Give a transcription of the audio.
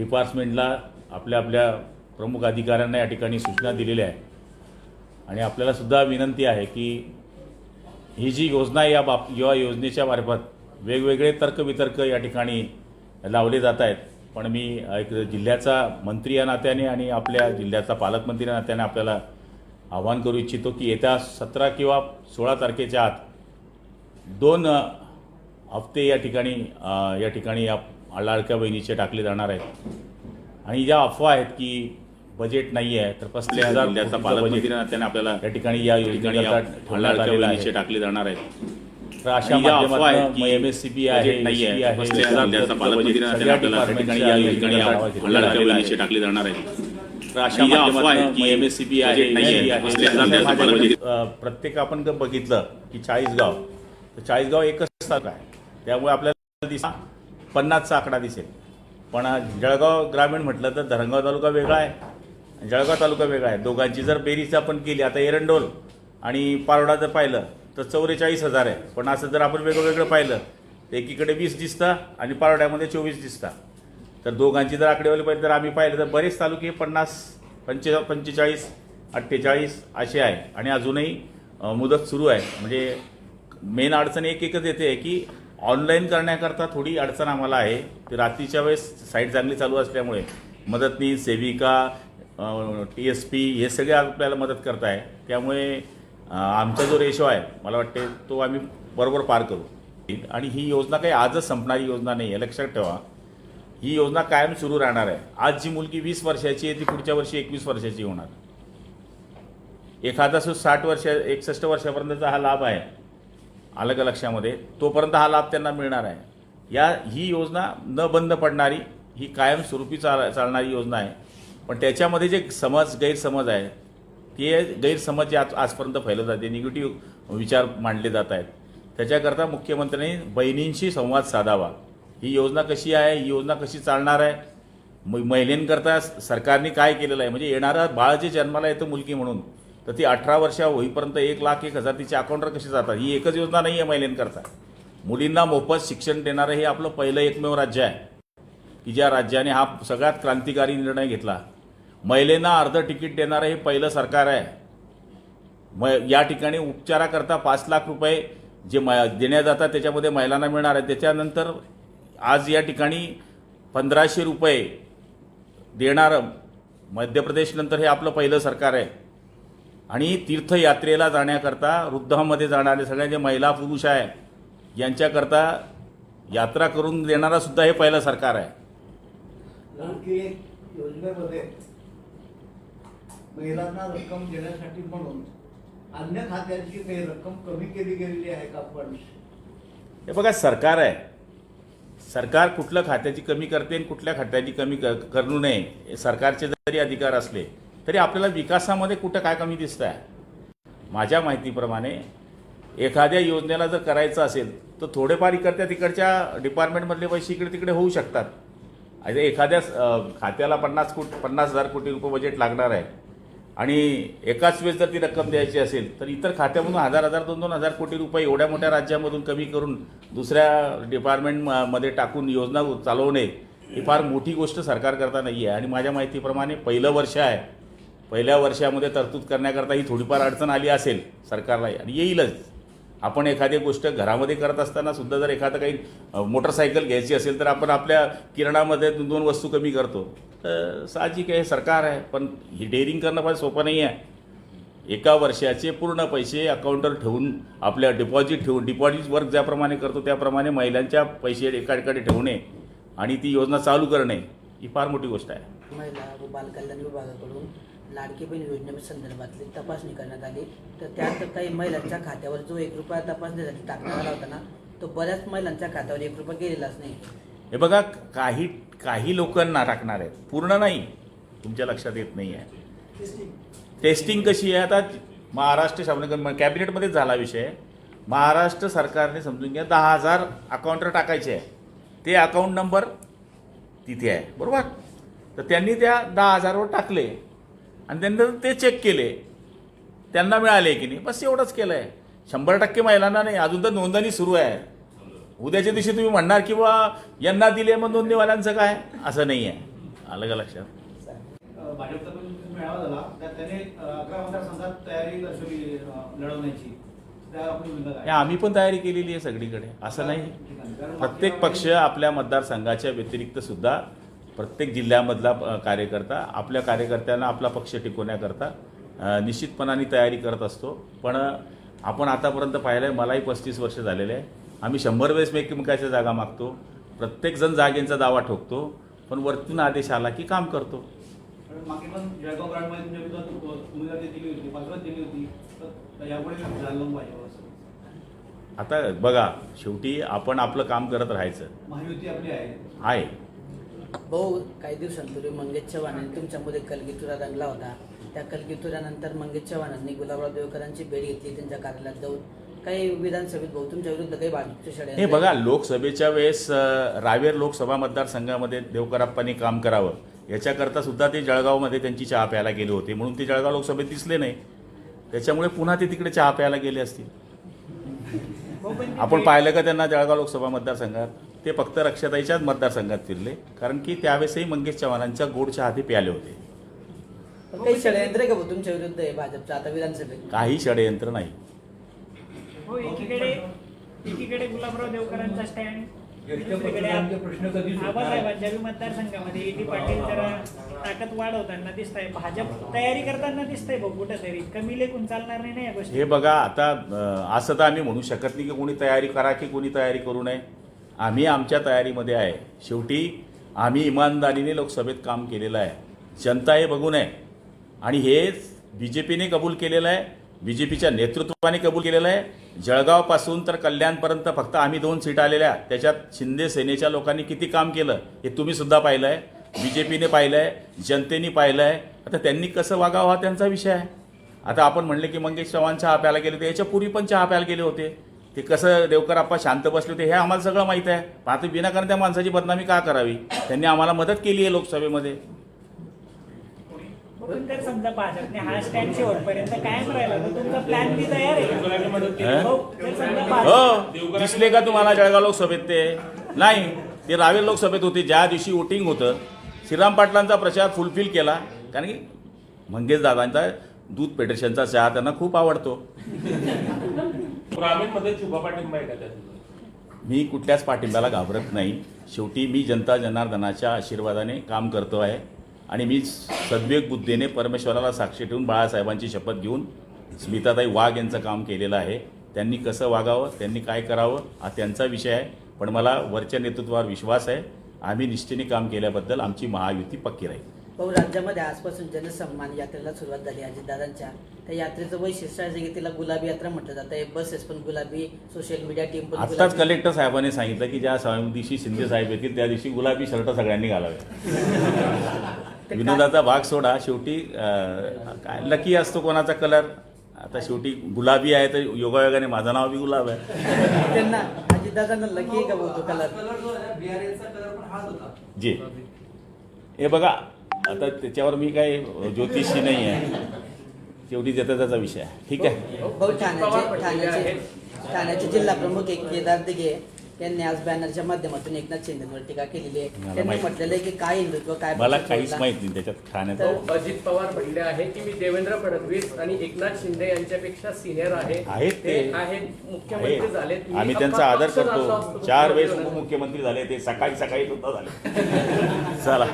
डिपार्टमेंटला आपल्या आपल्या प्रमुख अधिकाऱ्यांना या ठिकाणी सूचना दिलेल्या आहे आणि आपल्यालासुद्धा विनंती आहे की ही जी योजना आहे या बाब या योजनेच्या मार्फत वेगवेगळे तर्कवितर्क या ठिकाणी लावले जात आहेत. पण मी एक जिल्ह्याचा मंत्री या नात्याने आणि आपल्या जिल्ह्याचा पालकमंत्री या नात्याने आपल्याला आवाहन करू इच्छितो की येत्या सतरा किंवा सोळा तारखेच्या आत दोन हफ्ते या ठिकाणी या ठिकाणी या लाडक्या बहिणीचे टाकले जाणार आहेत. आणि ज्या अफवा आहेत की बजेट नाही आहे तर पस्तीस हजार जिल्ह्याचा पालकमंत्री नात्याने आपल्याला या ठिकाणी या बहिणीचे टाकले जाणार आहेत. तर अशा अफवा आहेत की एमएससीबी आहे बजेट नाहीये, SCB आहे, पस्तीस हजार पालकमंत्री या नात्याने आपल्याला ठिकाणी टाकले जाणार आहेत. आहे आहे, प्रत्येक आपण जर बघितलं की चाळीसगाव तर चाळीसगाव एकच आहे. त्यामुळे आपल्याला दिस पन्नासचा आकडा दिसेल. पण जळगाव ग्रामीण म्हटलं तर धरणगाव तालुका वेगळा आहे. जळगाव तालुका वेगळा आहे. दोघांची जर बेरीज आपण केली आता एरंडोल आणि पारोडा जर पाहिलं तर चौवेचाळीस हजार आहे. पण असं जर आपण वेगळं वेगळं पाहिलं तर एकीकडे वीस दिसतं आणि पारोड्यामध्ये चोवीस दिसतात तर दोघांची जर आकडेवारी पाहिजे तर आम्ही पाहिलं तर बरेच तालुके पन्नास पंचे पंचेचाळीस अठ्ठेचाळीस असे आहे. आणि अजूनही मुदत सुरू आहे. म्हणजे मेन अडचण एक एकच येते की ऑनलाईन करण्याकरता थोडी अडचण आम्हाला आहे. ती रात्रीच्या वेळेस साईट चांगली चालू असल्यामुळे मदतनी सेविका टी एस पी हे सगळे आपल्याला मदत करत आहे त्यामुळे आमचा जो रेशो आहे मला वाटते तो आम्ही बरोबर पार करू. आणि ही योजना काही आजच संपणारी योजना नाही आहे लक्षात ठेवा. ही योजना कायम सुरू राहणार आहे. आज जी मुलगी वीस वर्षाची आहे ती पुढच्या वर्षी एकवीस वर्षाची होणार. एखादा सु साठ वर्ष एकसष्ट वर्षापर्यंतचा हा लाभ आहे. आलं का लक्षामध्ये तोपर्यंत हा लाभ त्यांना मिळणार आहे. या ही योजना न बंद पडणारी ही कायमस्वरूपी चाल चालणारी योजना आहे. पण त्याच्यामध्ये जे समज गैरसमज आहे ते गैरसमज जे आज आजपर्यंत फैलत जाते निगेटिव्ह विचार मांडले जात आहेत. त्याच्याकरता मुख्यमंत्र्यांनी बहिणींशी संवाद साधावा. ही योजना कशी आहे? ही योजना कशी चालणार आहे? म- महिलेंकरता सरकारने काय केलेलं आहे? म्हणजे येणारं बाळ जे जन्माला येतं मुलगी म्हणून तर ती अठरा वर्ष होईपर्यंत एक लाख एक हजार तिच्या अकाउंटवर कशी जातात? ही एकच योजना नाही आहे महिलांकरता मुलींना मोफत शिक्षण देणारं हे आपलं पहिलं एकमेव राज्य आहे. की ज्या राज्याने हा सगळ्यात क्रांतिकारी निर्णय घेतला. महिलांना अर्ध तिकीट देणारं हे पहिलं सरकार आहे. म या ठिकाणी उपचाराकरता पाच लाख रुपये जे म देण्यात जातात त्याच्यामध्ये महिलांना मिळणार आहे. त्याच्यानंतर आज या ठिकाणी पंधराशे रुपये देणारं मध्य प्रदेशनंतर हे आपलं पहिलं सरकार आहे. आणि तीर्थयात्रेला जाण्याकरता वृद्धामध्ये जाणारे सगळ्या जे महिला पुरुष आहे यांच्याकरता यात्रा करून देणारा सुद्धा हे पहिलं सरकार आहे. आणखी एक योजनेमध्ये महिलांना रक्कम देण्यासाठी म्हणून अन्य खात्याची काही रक्कम कमी केली गेलेली आहे का पण? हे बघा सरकार आहे. सरकार कुठलं खात्याची कमी करते आणि कुठल्या खात्याची कमी कर करू नये हे सरकारचे जरी अधिकार असले तरी आपल्याला विकासामध्ये कुठं काय कमी दिसतं आहे माझ्या माहितीप्रमाणे एखाद्या योजनेला जर करायचं असेल तर थोडेफार इकडच्या तिकडच्या डिपार्टमेंटमधले पैसे इकडे तिकडे होऊ शकतात. आता एखाद्या खात्याला पन्नास कोट पन्नास हजार कोटी रुपये बजेट लागणार आहे आणि एकाच वेळेस जर ती रक्कम द्यायची असेल तर इतर खात्यामधून हजार हजार दोन दोन हजार कोटी रुपये एवढ्या मोठ्या राज्यामधून कमी करून दुसऱ्या डिपार्टमेंटमध्ये टाकून योजना चालवणे ही फार मोठी गोष्ट सरकार करता नाही आहे आणि माझ्या माहितीप्रमाणे पहिलं वर्ष आहे पहिल्या वर्षामध्ये तरतूद करण्याकरता ही थोडीफार अडचण आली असेल सरकारला आणि येईलच. आपण एखादी गोष्ट घरामध्ये करत असताना सुद्धा जर एखादं काही मोटरसायकल घ्यायची असेल तर आपण आपल्या किराणामध्ये दोन दोन वस्तू कमी करतो. तर साहजिक आहे सरकार आहे पण ही डेअरिंग करणं फार सोपं नाही आहे. एका वर्षाचे पूर्ण पैसे अकाउंटवर ठेवून आपल्या डिपॉझिट ठेवून डिपॉझिट वर्क ज्याप्रमाणे करतो त्याप्रमाणे महिलांच्या पैसे एकाकडे ठेवणे आणि ती योजना चालू करणे ही फार मोठी गोष्ट आहे. महिला व बालकल्याण विभागाकडून लाडकी बहीण योजनेसंदर्भातली तपासणी करण्यात आली. तर त्यात काही महिलांच्या खात्यावर जो एक रुपया तपासणीसाठी टाकण्यात आला होता ना तो बऱ्याच महिलांच्या खात्यावर एक रुपया गेलेलाच नाही. हे बघा काही काही लोकांना टाकणार आहेत. पूर्ण नाही. तुमच्या लक्षात येत नाही आहे. टेस्टिंग कशी आहे? आता महाराष्ट्र शासन कॅबिनेटमध्येच झाला विषय. महाराष्ट्र सरकारने समजून घ्या दहा हजार अकाउंटवर टाकायचे आहे. ते अकाउंट नंबर तिथे आहे. बरोबर? तर त्यांनी त्या दहा हजारवर टाकले. आणि त्यांनी ते चेक केले. त्यांना मिळाले की नाही. बस एवढंच केलं आहे शंभर टक्के महिलांना नाही अजून तर नोंदणी सुरू आहे. उद्याच्या दिवशी तुम्ही म्हणणार की बा यांना दिले मग नोंदणीवाल्यांचं काय? असं नाही आहे आलं का लक्षात? भाजपचा मेळावा झाला. त्याने अकरा मतदारसंघात तयारी दर्शवली लढवण्याची. आम्ही पण तयारी केलेली आहे सगळीकडे. असं नाही. प्रत्येक पक्ष आपल्या मतदारसंघाच्या व्यतिरिक्त सुद्धा प्रत्येक जिल्ह्यामधला कार्यकर्ता आपल्या कार्यकर्त्यांना आपला पक्ष टिकवण्याकरता निश्चितपणाने तयारी करत असतो. पण आपण आतापर्यंत पाहिलं आहे मलाही पस्तीस वर्ष झालेले आहे. आम्ही शंभर वेळेस एकमेकाच्या जागा मागतो. प्रत्येकजण जागेंचा दावा ठोकतो. पण वरतून आदेश आला की काम करतो. असं? आता बघा शेवटी आपण आपलं काम करत राहायचं. आहे. भाऊ काही दिवसांपूर्वी मंगेश चव्हाणांनी तुमच्यामध्ये कलगीतुरा रंगला होता. त्या कलगीतुऱ्यानंतर मंगेश चव्हाणांनी गुलाबराव देवकरांची भेट घेतली त्यांच्या कार्यालयात जाऊन. काही विधानसभेत भाऊ तुमच्या विरुद्ध काही भाजपचे हे बघा लोकसभेच्या वेळेस अ, रावेर लोकसभा मतदारसंघामध्ये देवकराप्पांनी काम करावं. याच्याकरता सुद्धा ते जळगावमध्ये त्यांची चहा प्यायला गेले होते. म्हणून ते जळगाव लोकसभेत दिसले नाही. त्याच्यामुळे पुन्हा ते तिकडे चहा प्यायला गेले असतील. आपण पाहिलं का त्यांना जळगाव लोकसभा मतदारसंघात? ते फक्त रक्षाताईच्याच मतदारसंघात फिरले. कारण की त्यावेळेसही मंगेश चव्हाणांच्या गोड चहा ते प्याले होते. पण काही षडयंत्र आहे का भाऊ तुमच्या विरुद्ध आहे भाजपचं? आता विधानसभेत. काही षडयंत्र नाही. हो एकीकडे एकीकडे गुलाबराव देवकरांचा स्टँड दुसरीकडे? आबासाहेबांच्या मतदारसंघामध्ये ए पाटील जरा ताकद वाढवताना दिसत आहे भाजप तयारी करताना दिसतंय भाऊ कुठंतरी. कमी लेखून चालणार नाही ना या गोष्टी हे बघा आता अ, असं तर आम्ही म्हणू शकत नाही की कोणी तयारी करा की कोणी तयारी करू नये. आम्ही आमच्या तयारीमध्ये आहे. शेवटी आम्ही इमानदारीने लोकसभेत काम केलेलं आहे. जनता हे बघून आहे आणि हेच बी जे पीने कबूल केलेलं आहे. बी जे पीच्या नेतृत्वाने कबूल केलेलं आहे. जळगावपासून तर कल्याणपर्यंत फक्त आम्ही दोन सीट आलेल्या त्याच्यात शिंदे सेनेच्या लोकांनी किती काम केलं हे तुम्हीसुद्धा पाहिलं आहे बी जे पीने पाहिलं आहे जनतेने पाहिलं आहे आता त्यांनी कसं वागावं हा त्यांचा विषय आहे. आता आपण म्हणले की मंगेश चव्हाण चहा प्यायला गेले होते. याच्यापूर्वी पण चहा प्यायला गेले होते. ते कसं देवकर आप्पा शांत बसले होते हे आम्हाला सगळं माहीत आहे. पण आता विनाकारण त्या माणसाची बदनामी का करावी? त्यांनी आम्हाला मदत केली आहे लोकसभेमध्ये. समजा भाजपने हा स्टँड शेवटपर्यंत कायम राहिला तर तुमचा प्लॅन बी तयार आहे. हं? जर समजा भाजप दिसले का तुम्हाला जळगाव लोकसभेत ते? नाही ते रावेर लोकसभेत होते ज्या दिवशी वोटिंग होतं श्रीराम पाटलांचा प्रचार फुलफिल केला. कारण की मंगेश दादांचा दूध पेट्रेशनचा चहा त्यांना खूप आवडतो. ग्रामीणमध्ये शुभा पाठिंबा आहे का त्यात मी कुठल्याच पाठिंब्याला घाबरत नाही. शेवटी मी जनता जनार्दनाच्या आशीर्वादाने काम करतो आहे आणि मी सद्वेग बुद्धीने परमेश्वराला साक्षी ठेवून बाळासाहेबांची शपथ घेऊन स्मिताताई वाघ यांचं काम केलेलं आहे. त्यांनी कसं वागावं त्यांनी काय करावं हा त्यांचा विषय आहे. पण मला वरच्या नेतृत्वावर विश्वास आहे. आम्ही निष्ठेने काम केल्याबद्दल आमची महायुती पक्की राहील. भाऊ राज्यामध्ये आजपासून जनसन्मान यात्रेला सुरुवात झाली अजितदादांच्या त्या यात्रेचं वैशिष्ट्य आहे की तिला गुलाबी यात्रा म्हटलं जातं. हे बसेस पण गुलाबी सोशल मीडिया टीम पण आत्ताच गुलाबी. कलेक्टर साहेबांनी सांगितलं की ज्या दिवशी शिंदे साहेब येतील त्या दिवशी गुलाबी शर्ट सगळ्यांनी घालावे. विनोदाचा भाग सोडा. शेवटी अं, काय लकी असतो कोणाचा कलर आता शेवटी गुलाबी आहे तर योगायोगाने माझं नाव बी गुलाब आहे. त्यांना अजितदादांना लकी आहे का भाऊ तो कलर कलर जो आहे बिआरएलचा कलर पण हाच होता. जी. हे बघा आता त्याच्यावर मी काही ज्योतिषी नाही आहे. शेवटी ज्याचा त्याचा विषय आहे. ठीक आहे? भाऊ ठाण्याचे ठाण्याचे ठाण्याचे जिल्हा प्रमुख एक केदार दिघे यांनी आज बॅनरच्या माध्यमातून एकनाथ शिंदेवर टीका केलेली आहे. मला त्यांनी माहित- म्हटलेलं आहे की काय हिंदुत्व काय मला काहीच. माहीत नाही त्याच्यात ठाण्यात अजित पवार म्हणले आहे की मी देवेंद्र फडणवीस आणि एकनाथ शिंदे यांच्यापेक्षा सिनियर आहे. आहेत ते. आहेत मुख्यमंत्री. झाले आम्ही त्यांचा आदर करतो. चार वेळेस उपमुख्यमंत्री झाले ते सकाळी सकाळी सुद्धा झाले. चला.